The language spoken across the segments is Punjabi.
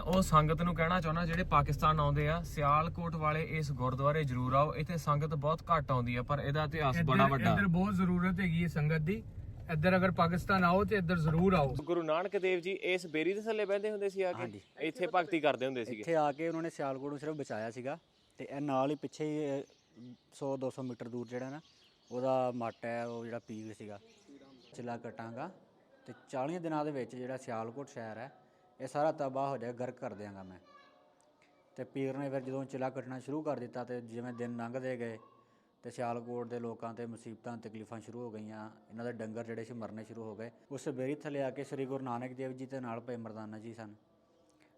ਉਹ ਸੰਗਤ ਨੂੰ ਕਹਿਣਾ ਚਾਹੁੰਦਾ ਜਿਹੜੇ ਪਾਕਿਸਤਾਨ ਆਉਂਦੇ ਆ ਸਿਆਲਕੋਟ ਵਾਲੇ ਇਸ ਗੁਰਦੁਆਰੇ ਜ਼ਰੂਰ ਆਓ। ਇੱਥੇ ਸੰਗਤ ਬਹੁਤ ਘੱਟ ਆਉਂਦੀ ਆ ਪਰ ਇਹਦਾ ਇਤਿਹਾਸ ਬੜਾ ਵੱਡਾ। ਇੱਧਰ ਬਹੁਤ ਜ਼ਰੂਰਤ ਹੈਗੀ ਹੈ ਸੰਗਤ ਦੀ। ਇੱਧਰ ਅਗਰ ਪਾਕਿਸਤਾਨ ਆਓ ਤੇ ਇੱਧਰ ਜ਼ਰੂਰ ਆਓ। ਗੁਰੂ ਨਾਨਕ ਦੇਵ ਜੀ ਇਸ ਬੇਰੀ ਦੇ ਥੱਲੇ ਬਹਿੰਦੇ ਹੁੰਦੇ ਸੀ ਆ ਕੇ? ਇੱਥੇ ਭਗਤੀ ਕਰਦੇ ਹੁੰਦੇ ਸੀਗੇ। ਇੱਥੇ ਆ ਕੇ ਉਹਨਾਂ ਨੇ ਸਿਆਲਕੋਟ ਨੂੰ ਸਿਰਫ ਬਚਾਇਆ ਸੀਗਾ ਤੇ ਇਹ ਨਾਲ ਹੀ ਪਿੱਛੇ ਹੀ 100 200 ਮੀਟਰ ਦੂਰ ਜਿਹੜਾ ਨਾ ਉਹਦਾ ਮੱਟ ਹੈ ਉਹ ਜਿਹੜਾ ਪੀਰ ਸੀਗਾ। ਚਿਲਾ ਕਟਾਂਗਾ ਤੇ 40 ਦਿਨਾਂ ਦੇ ਵਿੱਚ ਜਿਹੜਾ ਸਿਆਲਕੋਟ ਸ਼ਹਿਰ ਹੈ ਇਹ ਸਾਰਾ ਤਬਾਹ ਹੋ ਜਾਏ ਗਰਕ ਕਰ ਦਿਆਂਗਾ ਮੈਂ। ਤੇ ਪੀਰ ਨੇ ਫਿਰ ਜਦੋਂ ਚਿਲਾ ਕੱਟਣਾ ਸ਼ੁਰੂ ਕਰ ਦਿੱਤਾ ਤੇ ਜਿਵੇਂ ਦਿਨ ਲੰਘਦੇ ਗਏ ਤੇ ਸਿਆਲਕੋਟ ਦੇ ਲੋਕਾਂ ਤੇ ਮੁਸੀਬਤਾਂ, ਤਕਲੀਫਾਂ ਸ਼ੁਰੂ ਹੋ ਗਈਆਂ, ਇਹਨਾਂ ਦੇ ਡੰਗਰ ਜਿਹੜੇ ਸੀ ਮਰਨੇ ਸ਼ੁਰੂ ਹੋ ਗਏ। ਉਸ ਬੇਰੀ ਥੱਲੇ ਆ ਕੇ ਸ੍ਰੀ ਗੁਰੂ ਨਾਨਕ ਦੇਵ ਜੀ ਦੇ ਨਾਲ ਭਾਈ ਮਰਦਾਨਾ ਜੀ ਸਨ।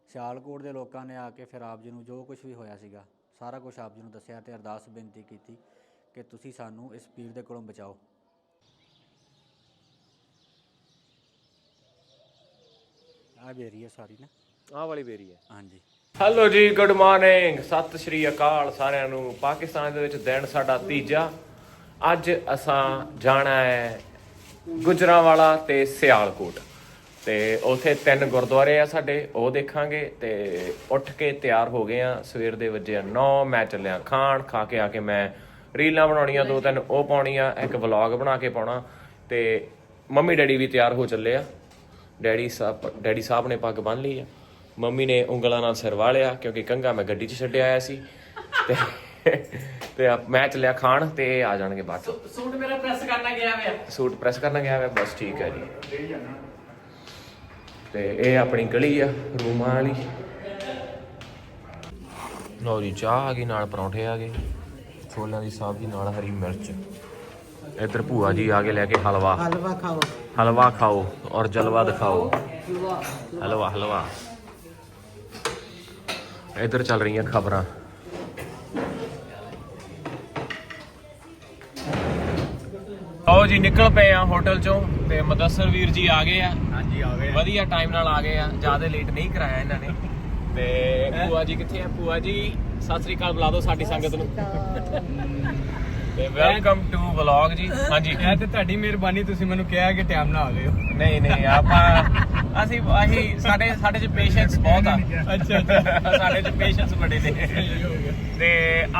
ਸਿਆਲਕੋਟ ਦੇ ਲੋਕਾਂ ਨੇ ਆ ਕੇ ਫਿਰ ਆਪ ਜੀ ਨੂੰ ਜੋ ਕੁਝ ਵੀ ਹੋਇਆ ਸੀਗਾ, ਸਾਰਾ ਕੁਝ ਆਪ ਜੀ ਨੂੰ ਦੱਸਿਆ ਤੇ ਅਰਦਾਸ ਬੇਨਤੀ ਕੀਤੀ ਕਿ ਤੁਸੀਂ ਸਾਨੂੰ ਇਸ ਪੀਰ ਦੇ ਕੋਲੋਂ ਬਚਾਓ। ਆ ਬੇਰੀ ਹੈ ਸਾਰੀ ਨਾ। ਆਹ ਵਾਲੀ ਬੇਰੀ ਹੈ ਹਾਂਜੀ। ਹੈਲੋ ਜੀ ਗੁੱਡ ਮਾਰਨਿੰਗ ਸਤਿ ਸ਼੍ਰੀ ਅਕਾਲ ਸਾਰਿਆਂ ਨੂੰ। ਪਾਕਿਸਤਾਨ ਦੇ ਵਿੱਚ ਦਿਨ ਸਾਡਾ ਤੀਜਾ। ਅੱਜ ਅਸਾਂ ਜਾਣਾ ਹੈ ਗੁਜਰਾਂਵਾਲਾ ਤੇ ਸਿਆਲਕੋਟ। ਤੇ ਉਥੇ ਤਿੰਨ ਗੁਰਦੁਆਰੇ ਆ ਸਾਡੇ ਉਹ ਦੇਖਾਂਗੇ। ਤੇ ਉੱਠ ਕੇ ਤਿਆਰ ਹੋ ਗਏ ਆ। ਸਵੇਰ ਦੇ ਵਜੇ 9 ਮੈਂ ਚੱਲਿਆ ਖਾਣ ਖਾ ਕੇ ਆ ਕੇ ਮੈਂ ਰੀਲਾਂ ਬਣਾਉਣੀਆਂ ਦੋ ਤਿੰਨ ਉਹ ਪਾਉਣੀਆਂ ਇੱਕ ਵਲੌਗ ਬਣਾ ਕੇ ਪਾਉਣਾ। ਤੇ ਮੰਮੀ ਡੈਡੀ ਵੀ ਤਿਆਰ ਹੋ ਚੱਲੇ ਆ। ਡੈਡੀ ਸਾਹਿਬ ਡੈਡੀ ਸਾਹਿਬ ਨੇ ਪੱਗ ਬੰਨ ਲਈ ਆ। ਮੰਮੀ ਨੇ ਉਂਗਲਾਂ ਨਾਲ ਸਿਰ ਵਾਲਿਆ ਕਿਉਂਕਿ ਕੰਗਾ ਮੈਂ ਗੱਡੀ 'ਚ ਛੱਡਿਆ ਆਇਆ ਸੀ। ਤੇ ਤੇ ਆ- ਮੈਂ ਚੱਲਿਆ ਖਾਣ ਤੇ ਇਹ ਆ ਜਾਣਗੇ ਬਾਅਦ। ਸੂਟ ਮੇਰਾ ਪ੍ਰੈਸ ਕਰਨਾ ਗਿਆ ਹੋਇਆ। ਸੂਟ ਪ੍ਰੈਸ ਕਰਨ ਗਿਆ ਵਾ ਬਸ ਠੀਕ ਹੈ ਜੀ। ਤੇ ਇਹ ਆਪਣੀ ਗਲੀ ਆ ਰੂਮਾਂ ਵਾਲੀ। ਲਓ ਜੀ ਚਾਹ ਆ ਗਈ ਨਾਲ ਪਰੌਂਠੇ ਆ ਗਏ। ਛੋਲਿਆਂ ਦੀ ਸਬਜ਼ੀ ਨਾਲ ਹਰੀ ਮਿਰਚ। ਇੱਧਰ ਭੂਆ ਜੀ ਆ ਕੇ ਲੈ ਕੇ ਹਲਵਾ। ਹਲਵਾ ਖਾਓ। ਹਲਵਾ ਖਾਓ ਔਰ ਜਲਵਾ ਦਿਖਾਓ ਹਲਵਾ ਹਲਵਾ। ਇੱਧਰ ਚੱਲ ਰਹੀਆਂ ਖਬਰਾਂ। ਆਓ ਜੀ ਨਿਕਲ ਪਏ ਆ ਹੋਟਲ ਚੋਂ ਤੇ ਮਦਸਰ ਵੀਰ ਜੀ ਆ ਗਏ ਆ। ਹਾਂਜੀ ਆ ਗਏ ਵਧੀਆ ਟਾਈਮ ਨਾਲ ਆ ਗਏ ਆ। ਜ਼ਿਆਦਾ ਲੇਟ ਨਹੀਂ ਕਰਾਇਆ ਇਹਨਾਂ ਨੇ। ਤੇ ਭੂਆ ਜੀ ਕਿੱਥੇ ਆ? ਭੂਆ ਜੀ ਸਤਿ ਸ੍ਰੀ ਅਕਾਲ ਬੁਲਾ ਦਿਓ ਸਾਡੀ ਸੰਗਤ ਨੂੰ। ਤੇ ਵੈਲਕਮ ਟੂ ਵਲੌਗ ਜੀ। ਹਾਂਜੀ। ਇਹ ਤੇ ਤੁਹਾਡੀ ਮਿਹਰਬਾਨੀ ਤੁਸੀਂ ਮੈਨੂੰ ਕਿਹਾ ਕਿ ਟਾਈਮ ਨਾਲ ਆ ਗਏ ਹੋ। ਨਹੀਂ ਨਹੀਂ ਆਪਾਂ ਅਸੀਂ ਆਹੀ ਸਾਡੇ ਸਾਡੇ ਚ ਪੇਸ਼ੈਂਸ ਬਹੁਤ ਆ। ਅੱਛਾ, ਅੱਛਾ। ਸਾਡੇ ਚ ਪੇਸ਼ੈਂਸ ਬੜੇ ਨੇ। ਤੇ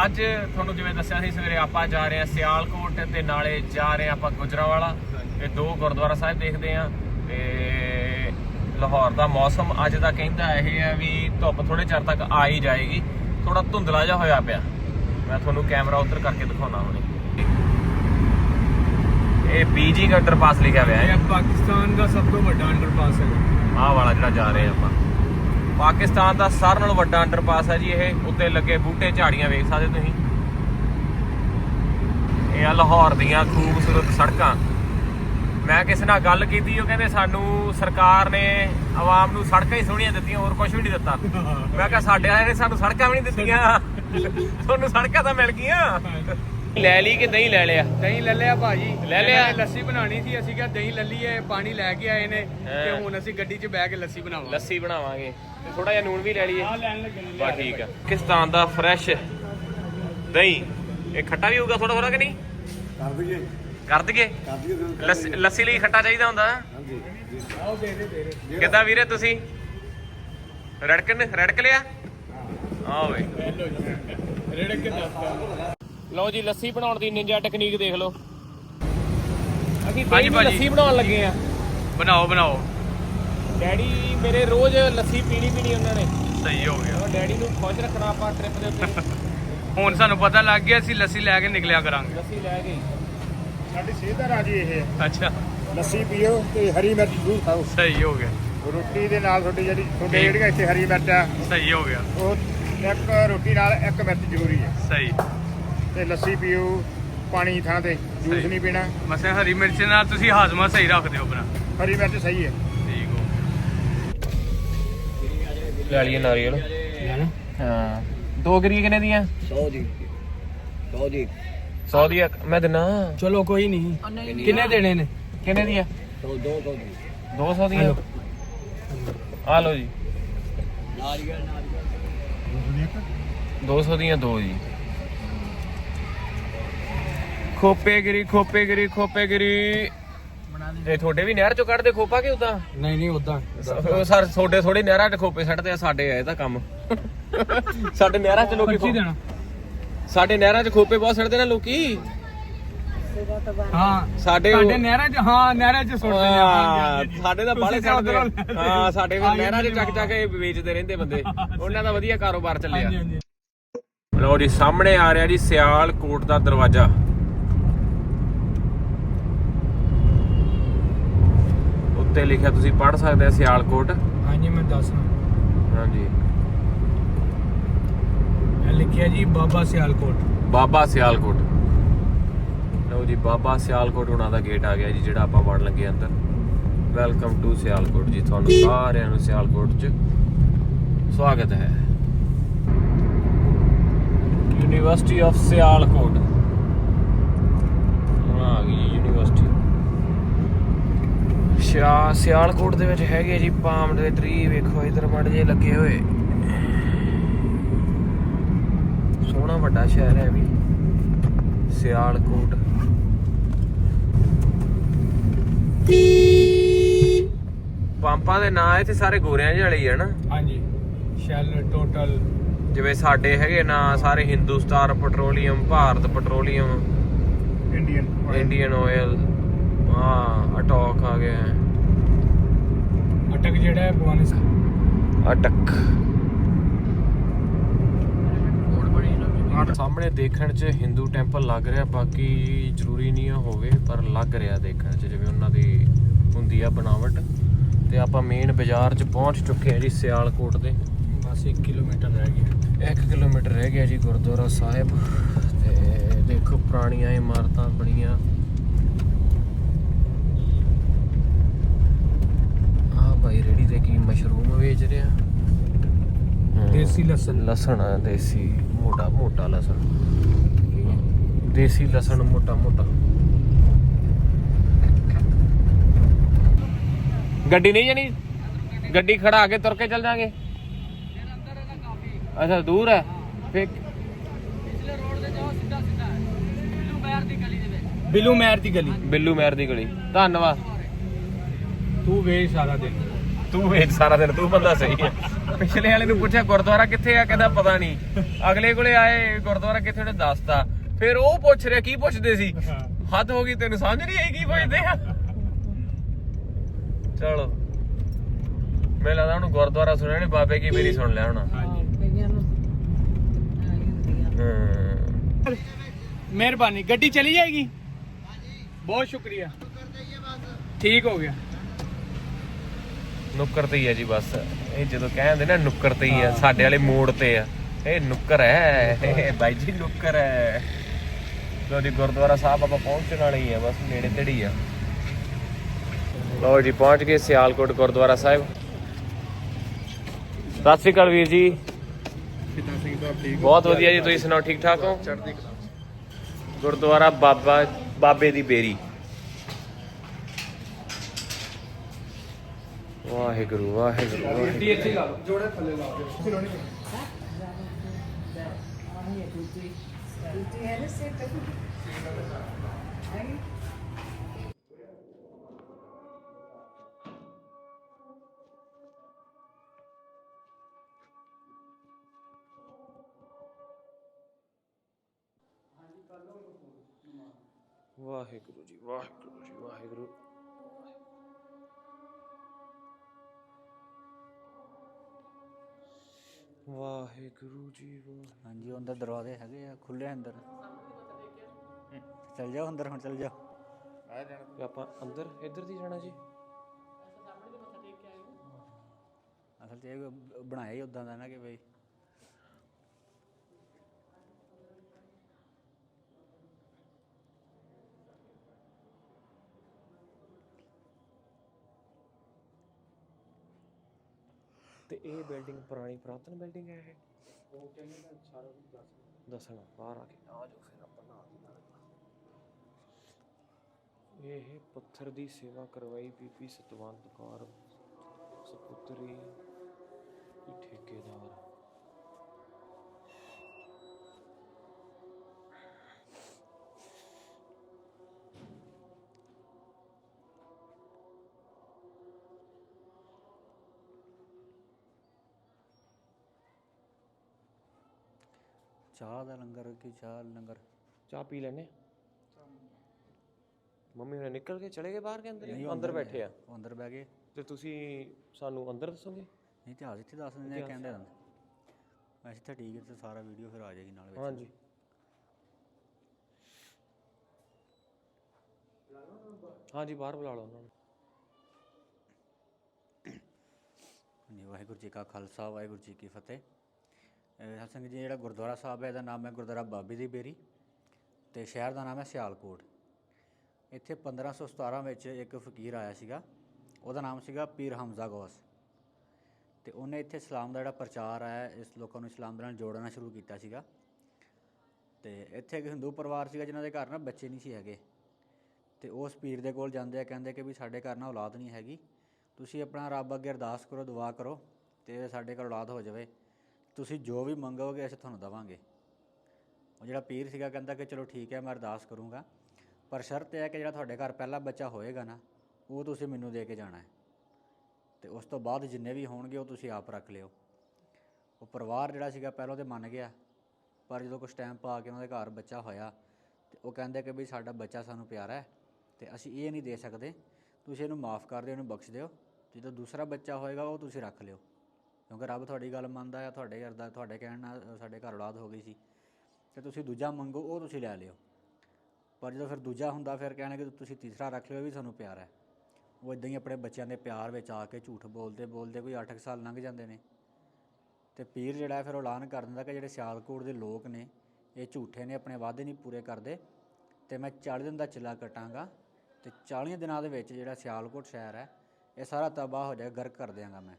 ਅੱਜ ਤੁਹਾਨੂੰ ਜਿਵੇਂ ਦੱਸਿਆ ਸੀ ਸਵੇਰੇ ਆਪਾਂ ਜਾ ਰਹੇ ਹਾਂ ਸਿਆਲਕੋਟ ਤੇ ਨਾਲੇ ਜਾ ਰਹੇ ਹਾਂ ਆਪਾਂ ਗੁਜਰਾਂਵਾਲਾ। ਇਹ ਦੋ ਗੁਰਦੁਆਰਾ ਸਾਹਿਬ ਦੇਖਦੇ ਆ ਤੇ ਲਾਹੌਰ ਦਾ ਮੌਸਮ ਅੱਜ ਦਾ ਕਹਿੰਦਾ ਇਹ ਹੈ ਵੀ ਧੁੱਪ ਥੋੜੇ ਚਿਰ ਤੱਕ ਆ ਹੀ ਜਾਏਗੀ। ਥੋੜਾ ਧੁੰਦਲਾ ਜਿਹਾ ਹੋਇਆ ਪਿਆ। ਮੈਂ ਤੁਹਾਨੂੰ ਕੈਮਰਾ ਉੱਧਰ ਕਰਕੇ ਦਿਖਾਉਣਾ ਹੁਣੇ। ਇਹ ਬੀਜਿੰਗ ਅੰਡਰਪਾਸ ਲਿਖਿਆ ਹੋਇਆ ਹੈ। ਇਹ ਪਾਕਿਸਤਾਨ ਦਾ ਸਭ ਤੋਂ ਵੱਡਾ ਅੰਡਰਪਾਸ ਹੈ ਆਹ ਵਾਲਾ ਜਿਹੜਾ ਜਾ ਰਹੇ ਆਪਾਂ। ਪਾਕਿਸਤਾਨ ਦਾ ਸਾਰਿਆਂ ਨਾਲੋਂ ਵੱਡਾ ਅੰਡਰਪਾਸ ਹੈ ਜੀ ਇਹ। ਉੱਤੇ ਲੱਗੇ ਬੂਟੇ ਝਾੜੀਆਂ ਵੇਖ ਸਕਦੇ ਤੁਸੀਂ। ਇਹ ਆ ਲਾਹੌਰ ਦੀਆਂ ਖੂਬਸੂਰਤ ਸੜਕਾਂ। ਮੈਂ ਕਿਸੇ ਨਾਲ ਗੱਲ ਕੀਤੀ ਉਹ ਕਹਿੰਦੇ ਸਾਨੂੰ ਸਰਕਾਰ ਨੇ ਆਵਾਮ ਨੂੰ ਸੜਕਾਂ ਹੀ ਸੋਹਣੀਆਂ ਦਿੱਤੀਆਂ ਹੋਰ ਕੁਝ ਵੀ ਨਹੀਂ ਦਿੱਤਾ। ਮੈਂ ਕਿਹਾ ਸਾਡੇ ਵਾਲੇ ਨੇ ਸਾਨੂੰ ਸੜਕਾਂ ਵੀ ਨਹੀਂ ਦਿੱਤੀਆਂ। ਤੁਹਾਨੂੰ ਸੜਕਾਂ ਤਾਂ ਮਿਲ ਗਈਆਂ। ਲੈ ਲਈ ਕਿ ਨਹੀਂ ਲੈ ਲਿਆ? ਦਹੀਂ ਲੈ ਲਿਆ ਭਾਜੀ। ਲੈ ਲਿਆ? ਇਹਨਾਂ ਨੇ ਲੱਸੀ ਬਣਾਣੀ ਸੀ ਅਸੀਂ ਕਿਹਾ ਦਹੀਂ ਲੈ ਲਈਏ ਪਾਣੀ ਲੈ ਕੇ ਆਏ ਨੇ ਤੇ ਹਾਂ। ਹੁਣ ਅਸੀਂ ਗੱਡੀ 'ਚ ਬਹਿ ਕੇ ਲੱਸੀ ਬਣਾਵਾਂਗੇ। ਲੱਸੀ ਬਣਾਵਾਂਗੇ। ਤੇ ਥੋੜਾ ਜਿਹਾ ਨੂਣ ਵੀ ਲੈ ਲਈਏ। ਆ ਲੈਣ ਲੱਗੇ ਨੇ ਬਾ ਠੀਕ ਆ। ਪਾਕਿਸਤਾਨ ਦਾ ਫਰੈਸ਼ ਦਹੀਂ। ਇਹ ਖੱਟਾ ਵੀ ਹੋਊਗਾ ਥੋੜਾ ਥੋੜਾ ਕਿ ਨਹੀਂ? ਕਰ ਦਈਏ। ਕਰ ਦਈਏ? ਕਰ ਦਈਏ ਲੱਸੀ ਲੱਸੀ ਲਈ ਖੱਟਾ ਚਾਹੀਦਾ ਹੁੰਦਾ? ਹਾਂਜੀ। ਆਓ ਦੇ ਦੇ ਦੇ ਦੇ। ਕਿੱਦਾਂ ਵੀਰੇ ਤੁਸੀਂ? ਰੜਕਣ ਰੜਕ ਲਿਆ? ਆਹ ਵੇ। ਰੇੜੇ ਕੇ ਦੱਸਦਾ ਲਓ ਜੀ ਲੱਸੀ ਬਣਾਉਣ ਦੀ ਨਿੰਜਾ ਟੈਕਨੀਕ ਦੇਖ ਲਓ। ਅਸੀਂ ਹਾਂਜੀ ਦਹੀਂ ਦੀ ਭਾਜੀ। ਲੱਸੀ ਬਣਾਉਣ ਲੱਗੇ ਆ। ਬਣਾਓ ਬਣਾਓ। ਡੈਡੀ ਮੇਰੇ ਰੋਜ਼ ਲੱਸੀ ਪੀਣੀ ਪੀਣੀ ਉਹਨਾਂ ਨੇ। ਸਹੀ ਹੋ ਗਿਆ। ਉਹ ਡੈਡੀ ਨੂੰ ਖੁਸ਼ ਰੱਖਣਾ ਆਪਾਂ ਟ੍ਰਿਪ ਦੇ ਉੱਤੇ। ਹੁਣ ਸਾਨੂੰ ਪਤਾ ਲੱਗ ਗਿਆ ਅਸੀਂ ਲੱਸੀ ਲੈ ਕੇ ਨਿਕਲਿਆ ਕਰਾਂਗੇ। ਲੱਸੀ ਲੈ ਗਈ ਸਾਡੀ ਸਿਹਤ ਦਾ ਰਾਜੀ ਇਹ ਅੱਛਾ। ਲੱਸੀ ਪੀਓ ਤੇ ਹਰੀ ਮਿਰਚ ਜ਼ਰੂਰ ਖਾਓ। ਸਹੀ ਹੋ ਗਿਆ। ਰੋਟੀ ਦੇ ਨਾਲ ਤੁਹਾਡੀ ਜਿਹੜੀ ਤੁਹਾਡੇ ਠੀਕ। ਜਿਹੜੀਆਂ ਇੱਥੇ ਹਰੀ ਮਿਰਚ ਆ ਸਹੀ ਹੋ ਗਿਆ। ਉਹ ਇੱਕ ਰੋਟੀ ਨਾਲ ਇੱਕ ਮਿਰਚ ਜ਼ਰੂਰੀ ਹੈ। ਸਹੀ। ਤੇ ਲੱਸੀ ਪੀਓ ਪਾਣੀ ਥਾਂ ਤੇ ਜੂਸ ਸਹੀ। ਨਹੀਂ ਪੀਣਾ। ਮਸੇ ਹਰੀ ਮਿਰਚ ਨਾਲ ਤੁਸੀਂ ਹਾਜ਼ਮਾ ਸਹੀ ਰੱਖਦੇ ਹੋ ਆਪਣਾ। ਹਰੀ ਮਿਰਚ ਸਹੀ ਹੈ। ਠੀਕ ਹੋ। ਲੈ ਲਈਏ ਨਾਰੀਅਲ। ਹਾਂ। ਦੋ ਗਰੀ ਕਿੰਨੇ ਦੀਆਂ? 100 ਦੀ। 100 ਦੀ। 100 ਦੀ ਇੱਕ। ਮੈਂ ਦਿਨਾ। ਚਲੋ ਕੋਈ ਨਹੀਂ। ਕਿੰਨੇ ਦੇਣੇ ਨੇ? ਕਿੰਨੇ ਦੀ ਆ 100 200 ਦੀ 200 ਦੀਆਂ? ਆ ਲਓ ਜੀ। ਨਾਰੀਅਲ ਨਾਰੀਅਲ। 200 ਦੀਆਂ ਦੋ ਜੀ। ਖੋਪੇ ਗਰੀ ਖੋਪੇ ਗਰੀ ਖੋਪੇ ਗਰੀ ਬਣਾ ਦੇ ਤੇ ਤੁਹਾਡੇ ਵੀ ਨਹਿਰ ਚੋਂ ਕੱਢਦੇ ਖੋਪਾ ਕਿ ਉਦਾਂ ਨਹੀਂ ਨਹੀਂ ਉਦਾਂ ਸਰ ਤੁਹਾਡੇ ਥੋੜੀ ਨਹਿਰਾਂ 'ਚ ਖੋਪੇ ਛੱਡਦੇ ਆ ਸਾਡੇ ਆ ਇਹਦਾ ਕੰਮ। ਸਾਡੇ ਨਹਿਰਾਂ 'ਚ ਲੋਕੀ ਦੇਣਾ। ਸਾਡੇ ਨਹਿਰਾਂ 'ਚ ਖੋਪੇ ਬਹੁਤ ਛੱਡਦੇ ਨਾ ਲੋਕੀ। ਹਾਂ ਸਾਡੇ ਸਾਡੇ ਨਹਿਰਾਂ 'ਚ ਹਾਂ ਨਹਿਰਾਂ 'ਚ ਸੁੱਟਦੇ ਹਾਂਜੀ। ਸਾਡੇ ਤਾਂ ਬਾਲੇ ਲੈਂਦੇ ਹਾਂ ਸਾਡੇ ਹਾਂ, ਨਹਿਰਾਂ 'ਚ ਚੱਕ ਚੱਕ ਕੇ ਵੇਚਦੇ ਰਹਿੰਦੇ ਬੰਦੇ। ਉਹਨਾਂ ਦਾ ਵਧੀਆ ਕਾਰੋਬਾਰ ਚੱਲਿਆ। ਲਓ ਜੀ ਸਾਹਮਣੇ ਆ ਰਿਹਾ ਜੀ ਸਿਆਲ ਕੋਟ ਦਾ ਦਰਵਾਜ਼ਾ। ਉੱਤੇ ਲਿਖਿਆ ਤੁਸੀਂ ਪੜ੍ਹ ਸਕਦੇ ਆ ਸਿਆਲ ਕੋਟ ਹਾਂਜੀ ਮੈਂ ਦੱਸਣਾ ਹਾਂਜੀ। ਇਹ ਲਿਖਿਆ ਜੀ ਬਾਬਾ ਸਿਆਲਕੋਟ। ਬਾਬਾ ਸਿਆਲਕੋਟ। ਲਓ ਜੀ ਬਾਬਾ ਸਿਆਲਕੋਟ ਹੁਣਾਂ ਦਾ ਗੇਟ ਆ ਗਿਆ ਜੀ ਜਿਹੜਾ ਆਪਾਂ ਵੜਨ ਲੱਗੇ ਅੰਦਰ। ਵੈਲਕਮ ਟੂ ਸਿਆਲਕੋਟ ਜੀ ਤੁਹਾਨੂੰ ਸਾਰਿਆਂ ਨੂੰ ਸਿਆਲਕੋਟ 'ਚ ਸਵਾਗਤ ਹੈ। University of Sialkot. ਆ ਗਈ ਸ਼ਾ ਸਿਆਲਕੋਟ ਦੇ ਵਿੱਚ ਹੈਗੇ ਜੀ ਪਾਮ ਦੇ ਟਰੀ ਵੇਖੋ ਇਧਰ ਮੜ ਜੇ ਲੱਗੇ ਹੋਏ। ਸੋਹਣਾ ਵੱਡਾ ਸ਼ਹਿਰ ਹੈ ਵੀ ਸਿਆਲਕੋਟ। ਪੰਪਾਂ ਦੇ ਨਾਂ ਇੱਥੇ ਸਾਰੇ ਗੋਰਿਆਂ ਜਿਹੇ ਵਾਲੇ ਹੀ ਹਾਂਜੀ ਸ਼ੈਲ ਟੋਟਲ ਜਿਵੇਂ ਸਾਡੇ ਹੈਗੇ ਨਾਂ ਸਾਰੇ Hindustan petroleum Bharat petroleum. Indian Indian oil ਹਾਂ ਅਟੋਕ ਆ ਗਿਆ। ਹੈ। ਅਟਕ ਜਿਹੜਾ ਹੈ ਭਵਾਨੀ ਸਾਹਿਬ ਅਟਕ। ਸਾਹਮਣੇ ਦੇਖਣ 'ਚ ਹਿੰਦੂ ਟੈਂਪਲ ਲੱਗ ਰਿਹਾ ਬਾਕੀ ਜ਼ਰੂਰੀ ਨਹੀਂ ਹੋਵੇ ਪਰ ਲੱਗ ਰਿਹਾ ਦੇਖਣ 'ਚ ਜਿਵੇਂ ਉਹਨਾਂ ਦੀ ਹੁੰਦੀ ਆ ਬਣਾਵਟ। ਤੇ ਆਪਾਂ ਮੇਨ ਬਾਜ਼ਾਰ 'ਚ ਪਹੁੰਚ ਚੁੱਕੇ ਆ ਜੀ ਸਿਆਲਕੋਟ ਦੇ। ਬਸ 1 ਕਿਲੋਮੀਟਰ ਰਹਿ ਗਿਆ। 1 ਕਿਲੋਮੀਟਰ ਰਹਿ ਗਿਆ ਜੀ ਗੁਰਦੁਆਰਾ ਸਾਹਿਬ। ਤੇ ਦੇਖੋ ਪੁਰਾਣੀਆਂ ਇਮਾਰਤਾਂ ਬਣੀਆਂ ਆ ਭਾਈ ਰੇੜੀ ਤੇ ਕੀ ਮਸ਼ਰੂਮ ਵੇਚ ਰਿਹਾ। ਦੇਸੀ ਲਸਣ। ਲਸਣ ਆ ਦੇਸੀ ਮੋਟਾ ਮੋਟਾ ਲਸਣ। ਦੇਸੀ ਲਸਣ ਮੋਟਾ ਮੋਟਾ। ਗੱਡੀ ਨਹੀਂ ਜਾਣੀ? ਗੱਡੀ ਖੜਾ ਕੇ ਤੁਰ ਕੇ ਚੱਲ ਜਾਾਂਗੇ। ਅੱਛਾ ਦੂਰ ਹੈ। ਫੇਰ ਬਿਲੂ ਮਹਿਰ ਦੀ ਗਲੀ ਬਿੱਲੂ ਮਹਿਰ ਦੀ ਗਲੀ। ਧੰਨਵਾਦ। ਤੂੰ ਵੇਖ ਸਾਰਾ ਦਿਨ। ਤੂੰ ਵੇਖ ਸਾਰਾ ਦਿਨ ਤੂੰ ਬੰਦਾ ਸਹੀ ਹੈ ਪਿਛਲੇ ਵਾਲੇ ਨੂੰ ਪੁੱਛਿਆ ਗੁਰਦੁਆਰਾ ਕਿੱਥੇ ਆ? ਕਹਿੰਦਾ ਪਤਾ ਨਹੀਂ। ਅਗਲੇ ਕੋਲੇ ਆਏ ਗੁਰਦੁਆਰਾ ਕਿੱਥੇ ਉਹਨੇ ਦੱਸਤਾ। ਫਿਰ ਉਹ ਪੁੱਛ ਰਿਹਾ ਕੀ ਪੁੱਛਦੇ ਸੀ? ਹੱਦ ਹੋ ਗਈ ਤੈਨੂੰ ਸਮਝ ਨਹੀਂ ਆਈ ਕੀ ਪੁੱਛਦੇ ਆ। ਚਲੋ। ਮੈਨੂੰ ਲੱਗਦਾ ਉਹਨੂੰ ਗੁਰਦੁਆਰਾ ਸੁਣਿਆ ਨਹੀਂ ਬਾਬੇ ਕੀ ਮੇਰੀ ਸੁਣ ਲਿਆ ਹੋਣਾ। ਮਿਹਰਬਾਨੀ। ਗੱਡੀ ਚਲੀ ਜਾਏਗੀ? ਬਹੁਤ ਸ਼ੁਕਰੀਆ। ਠੀਕ ਹੋ ਗਿਆ। ਨੁੱਕਰ ਤੇ ਹੀ ਹੈ ਜੀ ਬਸ। ਇਹ ਜਦੋਂ ਕਹਿੰਦੇ ਨਾ ਨੁੱਕਰ ਤੇ ਹੀ ਆ, ਸਾਡੇ ਵਾਲੇ ਮੋੜ ਤੇ ਆ। ਇਹ ਨੁੱਕਰ ਹੈ, ਇਹ ਬਾਈ ਜੀ ਨੁੱਕਰ ਹੈ। ਲੋ ਜੀ, ਗੁਰਦੁਆਰਾ ਸਾਹਿਬ ਆਪਾਂ ਪਹੁੰਚਣ ਵਾਲੇ ਹੀ ਆ, ਬਸ ਨੇੜੇ ਤੇੜੀ ਆ। ਲੋ ਜੀ, ਪਹੁੰਚ ਗਏ ਸਿਆਲਕੋਟ ਗੁਰਦੁਆਰਾ ਸਾਹਿਬ। ਸਤਿ ਸ੍ਰੀ ਅਕਾਲ ਵੀਰ ਜੀ। ਬਹੁਤ ਵਧੀਆ ਜੀ, ਤੁਸੀਂ ਸੁਣਾਓ, ਠੀਕ ਠਾਕ ਹੋ? ਗੁਰਦੁਆਰਾ ਬਾਬਾ, ਬਾਬੇ ਦੀ ਬੇਰੀ। ਵਾਹਿਗੁਰੂ ਵਾਹਿਗੁਰੂ ਵਾਹਿਗੁਰੂ ਇੱਥੇ ਲਾ ਲਓ ਜੋੜੇ ਥੱਲੇ ਲਾ ਦਿਓ ਵਾਹਿਗੁਰੂ ਜੀ ਵਾਹਿਗੁਰੂ ਜੀ ਵਾਹਿਗੁਰੂ ਵਾਹਿਗੁਰੂ ਜੀ ਵਾਹਿਗੁਰੂ ਹਾਂਜੀ ਅੰਦਰ ਦਰਵਾਜ਼ੇ ਹੈਗੇ ਆ ਖੁੱਲੇ ਅੰਦਰ। ਚੱਲ ਜਾਓ ਅੰਦਰ ਹੁਣ ਚੱਲ ਜਾਓ। ਆ ਜਾਣਾ। ਤੇ ਆਪਾਂ ਅੰਦਰ ਇੱਧਰ ਦੀ ਜਾਣਾ ਜੀ? ਅਸਲ 'ਚ ਇਹ ਬਣਾਇਆ ਹੀ ਉਦਾਂ ਦਾ ਨਾ ਕਿ ਬਈ ਤੇ ਇਹ ਬਿਲਡਿੰਗ ਪੁਰਾਣੀ ਪ੍ਰਾਤਨ ਬਿਲਡਿੰਗ ਹੈ ਇਹ? ਉਹ ਕਹਿੰਦੇ ਸਾਰਾ ਦੱਸਣਾ ਬਾਹਰ ਆ ਕੇ। ਆ ਜਾਓ ਫਿਰ ਆਪਾਂ ਨਾਲ ਦੀ ਨਾਲ। ਇਹ ਪੱਥਰ ਦੀ ਸੇਵਾ ਕਰਵਾਈ ਬੀਬੀ ਸਤਵੰਤ ਕੌਰ ਸੁਪੁੱਤਰੀ ਠੇਕੇਦਾਰ। ਚਾਹ ਦਾ ਲੰਗਰ ਕੀ ਚਾਹ ਲੰਗਰ? ਚਾਹ ਪੀ ਲੈਨੇ ਮੰਮੀ ਹੁਣੇ ਨਿਕਲ ਕੇ ਚਲੇ ਗਏ ਬਾਹਰ ਕੇ ਅੰਦਰ? ਹੀ? ਨਹੀਂ, ਉਹ ਅੰਦਰ ਬੈਠੇ ਆ। ਉਹ ਅੰਦਰ ਬਹਿ ਗਏ। ਤੇ ਤੁਸੀਂ ਸਾਨੂੰ ਅੰਦਰ ਦੱਸੋਗੇ? ਨਹੀਂ ਇਤਿਹਾਸ ਇੱਥੇ ਦੱਸ ਦਿੰਦੇ ਆ ਕਹਿੰਦੇ ਹਨ ਵੈਸੇ ਤਾਂ ਠੀਕ ਹੈ ਤੇ ਸਾਰਾ ਵੀਡੀਓ ਫਿਰ ਆ ਜਾਏਗੀ ਨਾਲ ਵਿੱਚ। ਹਾਂਜੀ। ਹਾਂਜੀ ਬਾਹਰ ਬੁਲਾ ਲਓ ਉਹਨਾਂ ਨੂੰ। ਹਾਂਜੀ ਵਾਹਿਗੁਰੂ ਜੀ ਕਾ ਖਾਲਸਾ ਵਾਹਿਗੁਰੂ ਜੀ ਕੀ ਫਤਿਹ। ਅਹ ਸਿੰਘ ਜੀ ਜਿਹੜਾ ਗੁਰਦੁਆਰਾ ਸਾਹਿਬ ਹੈ, ਇਹਦਾ ਨਾਮ ਹੈ ਗੁਰਦੁਆਰਾ ਬਾਬੇ ਦੀ ਬੇਰੀ ਤੇ ਸ਼ਹਿਰ ਦਾ ਨਾਮ ਹੈ ਸਿਆਲਕੋਟ। ਇੱਥੇ 1517 ਵਿੱਚ ਇੱਕ ਫਕੀਰ ਆਇਆ ਸੀਗਾ, ਉਹਦਾ ਨਾਮ ਸੀਗਾ ਪੀਰ ਹਮਜ਼ਾ ਗੌਸ। ਤੇ ਉਹਨੇ ਇੱਥੇ ਇਸਲਾਮ ਦਾ ਜਿਹੜਾ ਪ੍ਰਚਾਰ ਹੈ, ਇਸ ਲੋਕਾਂ ਨੂੰ ਇਸਲਾਮ ਦੇ ਨਾਲ ਜੋੜਨਾ ਸ਼ੁਰੂ ਕੀਤਾ ਸੀਗਾ। ਤੇ ਇੱਥੇ ਇੱਕ ਹਿੰਦੂ ਪਰਿਵਾਰ ਸੀਗਾ ਜਿਨ੍ਹਾਂ ਦੇ ਘਰ ਨਾ ਬੱਚੇ ਨਹੀਂ ਸੀ ਹੈਗੇ। ਤੇ ਉਸ ਪੀਰ ਦੇ ਕੋਲ ਜਾਂਦੇ ਆ, ਕਹਿੰਦੇ ਕਿ ਵੀ ਸਾਡੇ ਘਰ ਨਾ ਔਲਾਦ ਨਹੀਂ ਹੈਗੀ। ਤੁਸੀਂ ਆਪਣਾ ਰੱਬ ਅੱਗੇ ਅਰਦਾਸ ਕਰੋ, ਦੁਆ ਕਰੋ ਤੇ ਸਾਡੇ ਘਰ ਔਲਾਦ ਹੋ ਜਾਵੇ। ਤੁਸੀਂ ਜੋ ਵੀ ਮੰਗੋਗੇ ਅਸੀਂ ਤੁਹਾਨੂੰ ਦਵਾਂਗੇ। ਉਹ ਜਿਹੜਾ ਪੀਰ ਸੀਗਾ ਕਹਿੰਦਾ ਕਿ ਚਲੋ ਠੀਕ ਹੈ, ਮੈਂ ਅਰਦਾਸ ਕਰੂੰਗਾ। ਪਰ ਸ਼ਰਤ ਇਹ ਹੈ ਕਿ ਜਿਹੜਾ ਤੁਹਾਡੇ ਘਰ ਪਹਿਲਾ ਬੱਚਾ ਹੋਏਗਾ ਨਾ, ਉਹ ਤੁਸੀਂ ਮੈਨੂੰ ਦੇ ਕੇ ਜਾਣਾ ਹੈ। ਤੇ ਉਸ ਤੋਂ ਬਾਅਦ ਜਿੰਨੇ ਵੀ ਹੋਣਗੇ, ਉਹ ਤੁਸੀਂ ਆਪ ਰੱਖ ਲਿਓ। ਉਹ ਪਰਿਵਾਰ ਜਿਹੜਾ ਸੀਗਾ ਪਹਿਲਾਂ ਤੇ ਮੰਨ ਗਿਆ। ਪਰ ਜਦੋਂ ਕੁਝ ਟਾਈਮ ਪਾ ਕੇ ਉਹਨਾਂ ਦੇ ਘਰ ਬੱਚਾ ਹੋਇਆ, ਤੇ ਉਹ ਕਹਿੰਦੇ ਕਿ ਵੀ ਸਾਡਾ ਬੱਚਾ ਸਾਨੂੰ ਪਿਆਰਾ ਹੈ, ਤੇ ਅਸੀਂ ਇਹ ਨਹੀਂ ਦੇ ਸਕਦੇ। ਤੁਸੀਂ ਇਹਨੂੰ ਮਾਫ ਕਰ ਦਿਓ, ਇਹਨੂੰ ਬਖਸ਼ ਦਿਓ। ਜਦੋਂ ਦੂਸਰਾ ਬੱਚਾ ਹੋਏਗਾ, ਉਹ ਤੁਸੀਂ ਰੱਖ ਲਿਓ। ਕਿਉਂਕਿ ਰੱਬ ਤੁਹਾਡੀ ਗੱਲ ਮੰਨਦਾ ਆ, ਤੁਹਾਡੇ ਅਰਦਾ ਤੁਹਾਡੇ ਕਹਿਣ ਨਾਲ ਸਾਡੇ ਘਰ ਔਲਾਦ ਹੋ ਗਈ ਸੀ। ਤੇ ਤੁਸੀਂ ਦੂਜਾ ਮੰਗੋ, ਉਹ ਤੁਸੀਂ ਲੈ ਲਿਓ। ਪਰ ਜਦੋਂ ਫਿਰ ਦੂਜਾ ਹੁੰਦਾ, ਫਿਰ ਕਹਿਣਗੇ ਤੁਸੀਂ ਤੀਸਰਾ ਰੱਖ ਲਿਓ, ਇਹ ਵੀ ਸਾਨੂੰ ਪਿਆਰ ਹੈ। ਉਹ ਇਦਾਂ ਹੀ ਆਪਣੇ ਬੱਚਿਆਂ ਦੇ ਪਿਆਰ ਵਿੱਚ ਆ ਕੇ ਝੂਠ ਬੋਲਦੇ ਬੋਲਦੇ ਕੋਈ 8 ਸਾਲ ਲੰਘ ਜਾਂਦੇ ਨੇ। ਤੇ ਪੀਰ ਜਿਹੜਾ ਫਿਰ ਉਹ ਐਲਾਨ ਕਰ ਦਿੰਦਾ ਕਿ ਜਿਹੜੇ ਸਿਆਲਕੋਟ ਦੇ ਲੋਕ ਨੇ, ਇਹ ਝੂਠੇ ਨੇ, ਆਪਣੇ ਵਾਅਦੇ ਨਹੀਂ ਪੂਰੇ ਕਰਦੇ। ਤੇ ਮੈਂ 40 ਦਿਨ ਦਾ ਚਿੱਲਾ ਕਟਾਂਗਾ ਤੇ 40 ਦਿਨਾਂ ਦੇ ਵਿੱਚ ਜਿਹੜਾ ਸਿਆਲਕੋਟ ਸ਼ਹਿਰ ਹੈ, ਇਹ ਸਾਰਾ ਤਬਾਹ ਹੋ ਜਾਏਗਾ, ਗਰਕ ਕਰ ਦਿਆਂਗਾ ਮੈਂ।